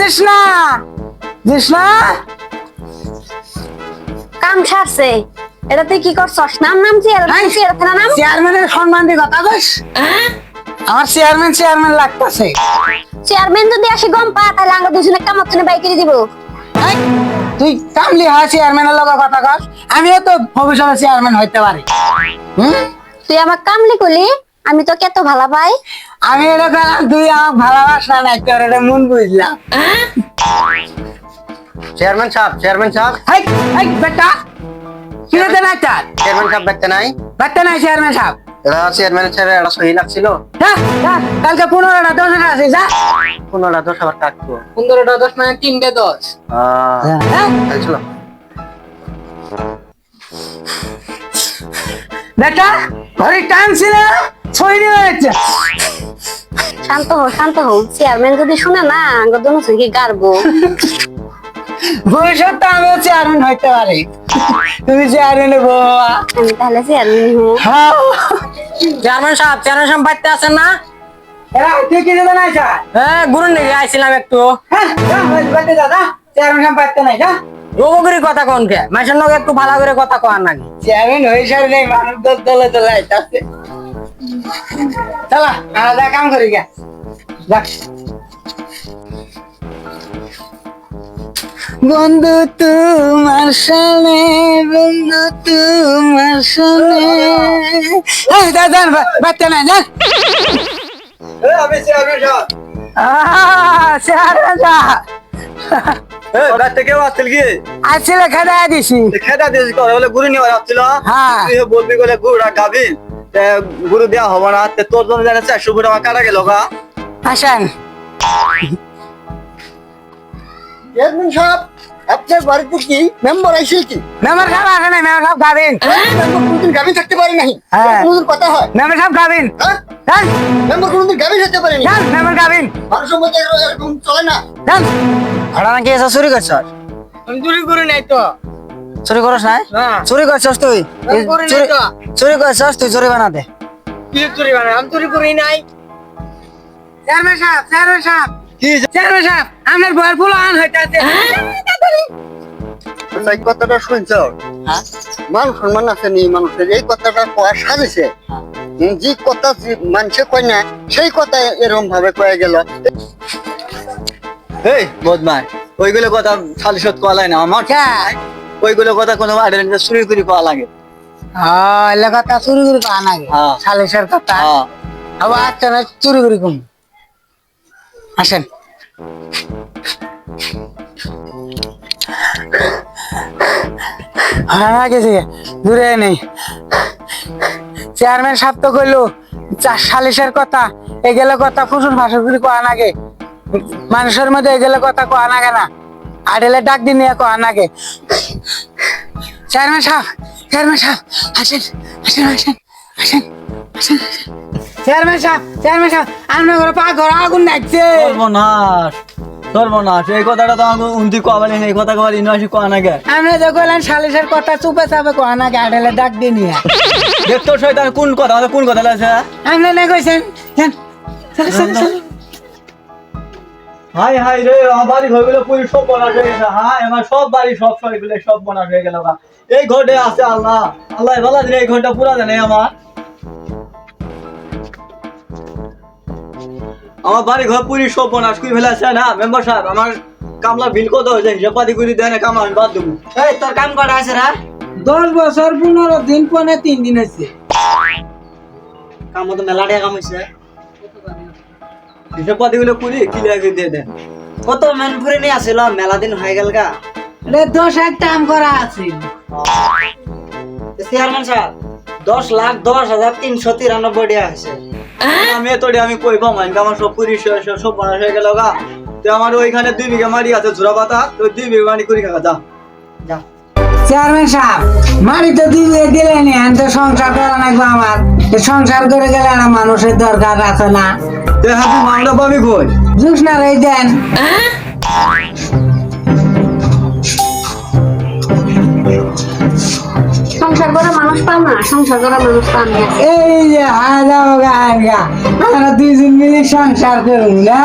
জেসনা জেসনা কাম সারছে এটা তুই কি করছস? নাম নাম চেয়ার নাম চেয়ার থানা নাম? চেয়ারম্যানের সম্মান দিয়ে কথা কস। আমার চেয়ারম্যান চেয়ারম্যান লাগতাছে। চেয়ারম্যান যদি আসি গম পা তাহলে আমরা দুজনে করে বাইকে দিব। তুই কামলি হয় চেয়ারম্যানের লগে কথা কস। আমিও তো ভবিষ্যতে চেয়ারম্যান হইতে পারি। হুম? তুই আমার কামলি কলি আমি তো কত ভালো পাই আমি এটা করলাম তুই আমার ভালোবাসা নাই তোর এটা মন বুঝলাম। চেয়ারম্যান সাহেব চেয়ারম্যান সাহেব। হাই হাই বেটা। কি রে না চার চেয়ারম্যান সাহেব দেখতে নাই। বেটা নাই চেয়ারম্যান সাহেব। এটা চেয়ারম্যান এটা সহি লাগছিল। যা, যা, কালকে পনেরোটা দশটা আছে যা। পনেরোটা দশ আবার কাটবো পনেরোটা দশ মানে তিনটে দশ। হ্যাঁ। চলো বেটা ঘরে টাইম হয়েছে শান্ত হো শান্ত হো চেয়ারম্যান যদি শুনে না আঙ্গ দোনো সঙ্গে গারবো আমিও চেয়ারম্যান হইতে পারি। তুমি চেয়ারম্যানে বাবা আমি তাহলে চেয়ারম্যান হো হ্যাঁ। চেয়ারম্যান সাহেব চেয়ারম্যান সাহেব বাড়িতে আছেন না? এরা তুই কি যেতে নাই স্যার? হ্যাঁ গুরুন নাকি আইছিলাম একটু। হ্যাঁ বাড়িতে যা, যা। চেয়ারম্যান সাহেব বাড়িতে নাই রোগগিরি কথা কোন কে? মাসের নগে একটু ভালো করে কথা কওয়ার নাকি? চেয়ারম্যান হয়ে সারি নেই মানুষ দল দলে দলে আইতাছে। যা কাম করি গে যা বন্ধু তোমার সামনে বন্ধু তোমার সামনে। এই যা বাচ্চা না যা। আমি কেউ আসছিল কি? আসছিল খেদা দিছি। খেদা দিয়েছি করে বলে গুরু নিয়ে আসছিল? হ্যাঁ। বলবি বলে গাবি তে গুরু দেওয়া হব না তে তোর জন্য জানে চারশো ফুট আমার কাটা গেল গা। আসেন চেয়ারম্যান সাহেব আপনার বাড়িতে কি মেম্বার আইসে কি? মেম্বার সাহেব আসে নাই মেম্বার সাহেব গাবিন। মেম্বার কোনদিন গাবি থাকতে পারে নাই হ্যাঁ। কোনদিন কথা হয়? মেম্বার সাহেব গাবিন। হ্যাঁ? মেম্বার কোনদিন গাবি থাকতে পারে মেম্বার গাবিন। মানুষের মধ্যে এরকম চলে না। ঘটনা নাকি এসে চুরি করছস আমি চুরি করি নাই তো। চুরি করস না না। চুরি করছস তুই? চুরি-। করছস? তুই চুরি বানাতে। কি চুরি মানে আমি চুরি করি নাই। চেয়ারম্যান সাহেব চেয়ারম্যান সাহেব। কি? চেয়ারম্যান সাহেব আপনার বয়ের ফুল আন হইতাছে। এই কথাটা শুনছ? মান সম্মান আছে নি মানুষের? এই কথাটা কয়া সাজেছে যে কথা যে মানুষে কয় না সেই কথা এরকম ভাবে কয়ে গেল। এই বদমাই ওইগুলো কথা সালিশত কয়া লাগে না। আমার ওইগুলো কথা কোনো চুরি করে কয়া লাগে। হ্যাঁ কথা চুরি করি হ্যাঁ। কথা। হ্যাঁ। আবার আচ্ছা না চুরি করি কম আসেন। হ্যাঁ গেছে। দূরে নেই চেয়ারম্যান সাহেব তো কইলো সালিশের কথা। এগুলো কথা ফুসুর ফাঁসুর করে কোয়া নাগে মানুষের মধ্যে এগুলো কথা কোয়া নাগে না। আডেলে ডাক দিয়ে নিয়ে নাগে চেয়ারম্যান সাহেব চেয়ারম্যান সাহেব আসেন আসেন আসেন আসেন আসেন চেয়ারম্যান সাহেব চেয়ারম্যান সাহেব আপনার ঘরে পা ঘর আগুন লাগছে। সর্বনাশ সর্বনাশ এই কথাটা তো আমাকে উন্তি কয়া বলে এই কথা কয়া না গে আপনি যে কইলেন সালিশের কথা চুপে চাপে কোয়া নাগে আডেলে ডাক দিয়ে নিয়ে। দেখতো শয়তান কোন কথা কোন কথা লাগছে? আপনি না কইছেন যান, চলো, চলো, চলো। হাই হাই রে আমার বাড়ি ঘরগুলো পুরো সব বনাশ হয়ে গেছে। হ্যাঁ আমার সব বাড়ি সব সবগুলো সব বনাশ হয়ে গেল। এই ঘরটা আছে আল্লাহ। আল্লাহ ভালো দিলে এই ঘরটা পুরা জানে আমার। আমার বাড়ি ঘর পুরি সব বনাশ করে ফেলেছে না? মেম্বার সাহেব আমার কামলা বিল কত হয়েছে? হিসাব পাতি করে দেয় না কামলা আমি বাদ দেবো। এই তোর কাম করা আছে রা? দশ বছর পনেরো দিন পনে তিন দিন আছে কাম তো মেলা টাকা কাম হইছে হিসাব ক্লিয়ার করে দিয়ে দেন। কত মেন ফুরে নিয়ে আসিল মেলা দিন হয়ে গেল গা। দশ এক টাইম করা আছে। চেয়ারম্যান সাহেব দশ লাখ দশ হাজার তিনশো তিরানব্বই টাকা হয়েছে। আমি এতটি আমি কই পাবো মানে আমার সব পুরি সব সব বনাশ হয়ে গেল গা। তো আমার ওইখানে দুই বিঘা মারি আছে ঝুরা পাতা তো দুই বিঘা মারি করি খাওয়া যা। যা। চেয়ারম্যান সাহেব মারি তো দিলে দিলেনি তো সংসার করা লাগবে আমার। সংসার করে গেলে না মানুষের দরকার আছে না। তে হাতি মামলা পাবি কই? জুস না রে দেন। সংসার করা মানুষ পাম না সংসার করা মানুষ পাম না। এই যে হাজা গা আমরা দুইজন মিলে সংসার করুন না।